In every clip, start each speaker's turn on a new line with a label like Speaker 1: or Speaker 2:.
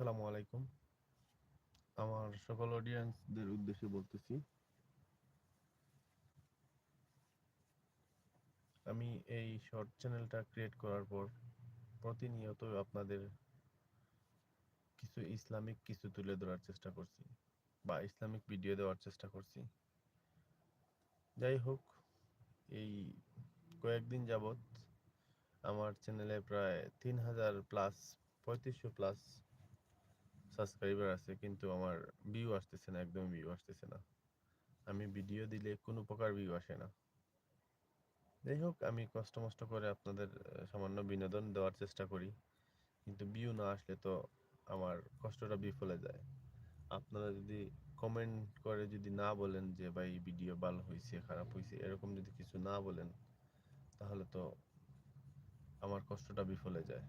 Speaker 1: আসসালামু আলাইকুম। আমার সকল অডিয়েন্সদের উদ্দেশ্যে বলতেছি, আমি এই শর্ট চ্যানেলটা ক্রিয়েট করার পর প্রতিনিয়ত আপনাদের কিছু ইসলামিক কিছু তুলে ধরার চেষ্টা করছি বা ইসলামিক ভিডিও দেওয়ার চেষ্টা করছি। যাই হোক, এই কয়েকদিন যাবৎ আমার চ্যানেলে প্রায় তিন হাজার প্লাস পঁয়ত্রিশশো প্লাস সাবস্ক্রাইবার আছে কিন্তু আমার ভিউ আসতেছে না একদম ভিউ আসতেছে না। আমি ভিডিও দিলে কোনো প্রকার ভিউ আসে না। যাই হোক, আমি কষ্ট মষ্ট করে আপনাদের সামান্য বিনোদন দেওয়ার চেষ্টা করি। কিন্তু ভিউ না আসলে তো আমার কষ্টটা বিফলে যায়। আপনারা যদি কমেন্ট করে যদি না বলেন যে, ভাই ভিডিও ভালো হয়েছে খারাপ হয়েছে এরকম যদি কিছু না বলেন, তাহলে তো আমার কষ্টটা বিফলে যায়।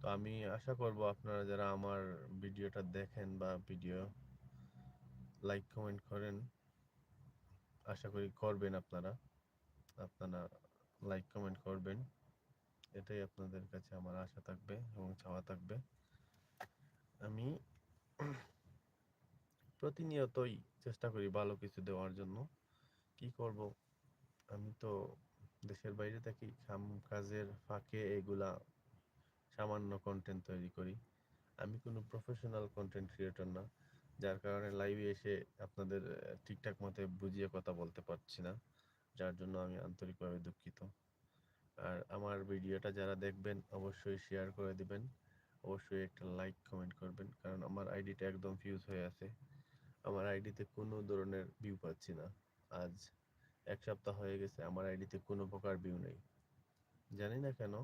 Speaker 1: তো আমি আশা করব আপনারা যারা আমার ভিডিওটা দেখেন বা ভিডিও লাইক কমেন্ট করেন, আশা করি করবেন আপনারা। আপনারা লাইক কমেন্ট করবেন। এটাই আপনাদের কাছে আমার আশা থাকবে এবং চাওয়া থাকবে। আমি প্রতিনিয়তই চেষ্টা করি ভালো কিছু দেওয়ার জন্য। কি করব? আমি তো দেশের বাইরে থাকি, কাম কাজের ফাঁকে এগুলা সামান্য কন্টেন্ট তৈরি করি। আমি কোনো প্রফেশনাল কন্টেন্ট ক্রিয়েটর না, যার কারণে লাইভে এসে আপনাদের ঠিকঠাক মতো বুঝিয়ে কথা বলতে পারছি না, যার জন্য আমি আন্তরিকভাবে দুঃখিত। আর আমার ভিডিওটা যারা দেখবেন, অবশ্যই শেয়ার করে দিবেন। অবশ্যই একটা লাইক কমেন্ট করবেন, কারণ আমার আইডিটা একদম ফিউজ হয়ে আছে। আমার আইডিতে কোনো ধরনের ভিউ পাচ্ছি না। আজ এক সপ্তাহ হয়ে গেছে, আমার আইডিতে কোনো প্রকার ভিউ নেই। জানি না কেন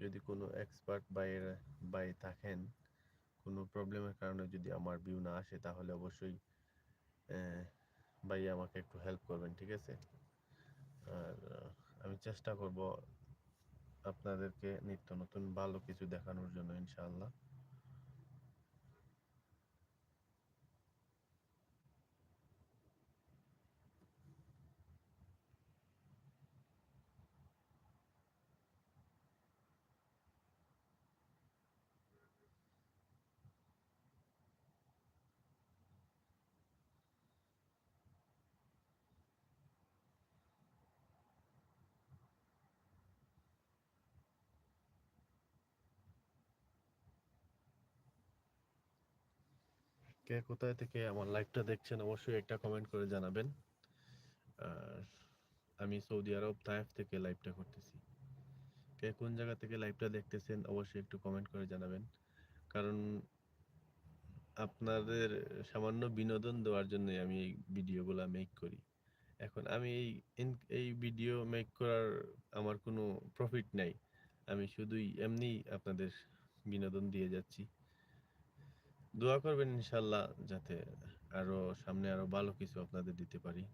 Speaker 1: যদি কোনো এক্সপার্ট বাইয়ের বাই থাকেন, কোনো প্রবলেমের কারণে যদি আমার ভিউ না আসে, তাহলে অবশ্যই ভাই আমাকে একটু হেল্প করবেন, ঠিক আছে? আর আমি চেষ্টা করব আপনাদেরকে নিত্য নতুন ভালো কিছু দেখানোর জন্য, ইনশাআল্লাহ। কে কোথায় থেকে আমার লাইভটা দেখছেন, অবশ্যই একটা কমেন্ট করে জানাবেন। আর আমি সৌদি আরব তায়েফ থেকে লাইভটা করতেছি। কে কোন জায়গা থেকে লাইভটা দেখতেছেন, অবশ্যই একটু কমেন্ট করে জানাবেন। কারণ আপনাদের সামান্য বিনোদন দেওয়ার জন্যই আমি এই ভিডিওগুলো মেক করি। এখন আমি এই এই ভিডিও মেক করার আমার কোনো প্রফিট নাই। আমি শুধুই এমনি আপনাদের বিনোদন দিয়ে যাচ্ছি। দোয়া করবেন ইনশাল্লাহ যাতে আরও সামনে আরও ভালো কিছু আপনাদের দিতে পারি।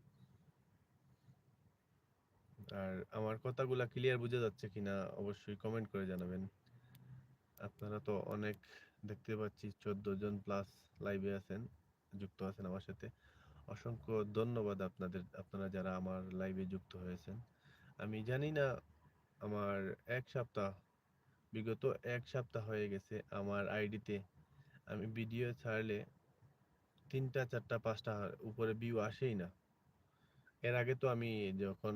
Speaker 1: আর আমার কথাগুলা ক্লিয়ার বোঝা যাচ্ছে কিনা অবশ্যই কমেন্ট করে জানাবেন। আপনারা তো অনেক দেখতে পাচ্ছি, চোদ্দ জন প্লাস লাইভে আছেন, যুক্ত আছেন আমার সাথে। অসংখ্য ধন্যবাদ আপনাদের, আপনারা যারা আমার লাইভে যুক্ত হয়েছেন। আমি জানি না, আমার এক সপ্তাহ, বিগত এক সপ্তাহ হয়ে গেছে, আমার আইডিতে আমি ভিডিও ছাড়লে তিনটা, চারটা, পাঁচটা উপরে ভিউ আসেই না। এর আগে তো আমি যখন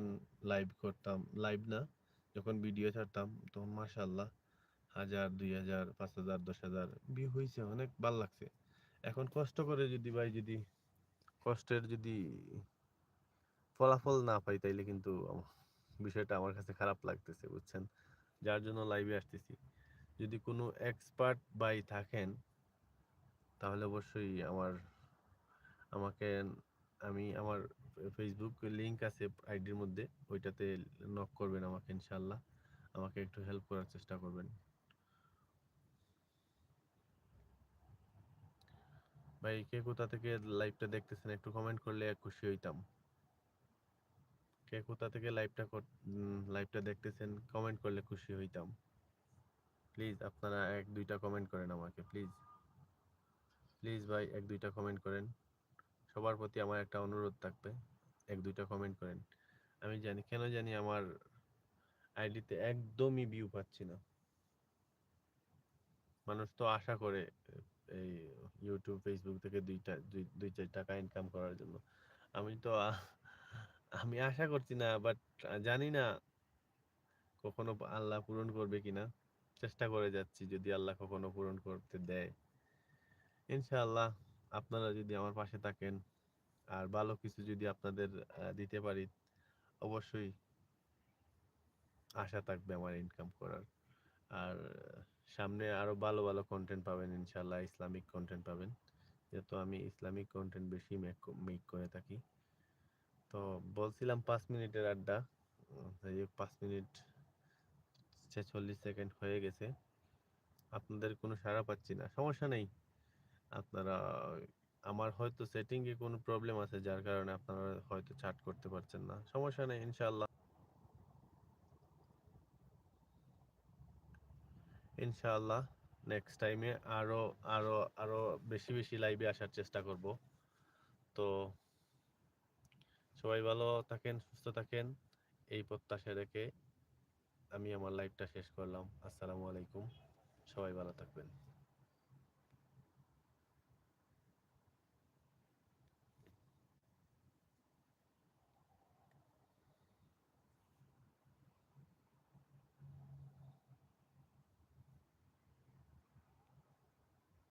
Speaker 1: লাইভ করতাম লাইভ না, যখন ভিডিও ছাড়তাম তখন মাশাল্লাহ হাজার, দুই হাজার, পাঁচ হাজার, দশ হাজার ভিউ হয়েছে অনেক ভালো লাগছে। এখন কষ্ট করে যদি ভাই, যদি কষ্টের যদি ফলাফল না পাই, তাইলে কিন্তু বিষয়টা আমার কাছে খারাপ লাগতেছে, বুঝছেন? যার জন্য লাইভে আসতেছি। যদি কোনো এক্সপার্ট বাই থাকেন তাহলে অবশ্যই আমার, আমাকে, আমি আমার ফেসবুক লিংক আছে আইডির মধ্যে, ওইটাতে নক করবেন আমাকে ইনশাল্লাহ আমাকে একটু হেল্প করার চেষ্টা করবেন। ভাই, কে কোথা থেকে লাইভটা দেখতেছেন একটু কমেন্ট করলে খুশি হইতাম। কে কোথা থেকে লাইভটা লাইভটা দেখতেছেন কমেন্ট করলে খুশি হইতাম। প্লিজ আপনারা এক, দুইটা কমেন্ট করেন আমাকে প্লিজ প্লিজ ভাই, এক, দুইটা কমেন্ট করেন। সবার প্রতি আমার একটা অনুরোধ থাকবে। এক, দুইটা কমেন্ট করেন। আমি জানি, কেন জানি আমার আইডিতে একদমই ভিউ পাচ্ছি না। মানুষ তো আশা করে, এই ইউটিউব ফেসবুক থেকে দুইটা, দুই চার টাকা ইনকাম করার জন্য। আমি তো আমি আশা করছি না বাট জানি না কখনো আল্লাহ পূরণ করবে কিনা। চেষ্টা করে যাচ্ছি যদি আল্লাহ কখনো পূরণ করতে দেয়। ইনশাআল্লাহ আপনারা যদি আমার পাশে থাকেন আর ভালো কিছু যদি আপনাদের দিতে পারি, অবশ্যই আশা থাকবে আমার ইনকাম করার। আর সামনে আরও ভালো ভালো কন্টেন্ট পাবেন ইনশাআল্লাহ, ইসলামিক কন্টেন্ট পাবেন। যেহেতু আমি ইসলামিক কন্টেন্ট বেশি মেক করে থাকি। তো বলছিলাম পাঁচ মিনিটের আড্ডা পাঁচ মিনিট ছেচল্লিশ সেকেন্ড হয়ে গেছে। আপনাদের কোনো সাড়া পাচ্ছি না, সমস্যা নেই। আপনারা, আমার হয়তো সেটিংয়ে কোনো প্রবলেম আছে, যার কারণে আপনারা হয়তো চাট করতে পারছেন না। সমস্যা নেই, ইনশাআল্লাহ। ইনশাআল্লাহ নেক্সট টাইমে আরও আরও আরও বেশি বেশি লাইভে আসার চেষ্টা করব। তো, সবাই ভালো থাকেন, সুস্থ থাকেন, এই প্রত্যাশা রেখে আমি আমার লাইভটা শেষ করলাম। আসসালামু আলাইকুম, সবাই ভালো থাকবেন।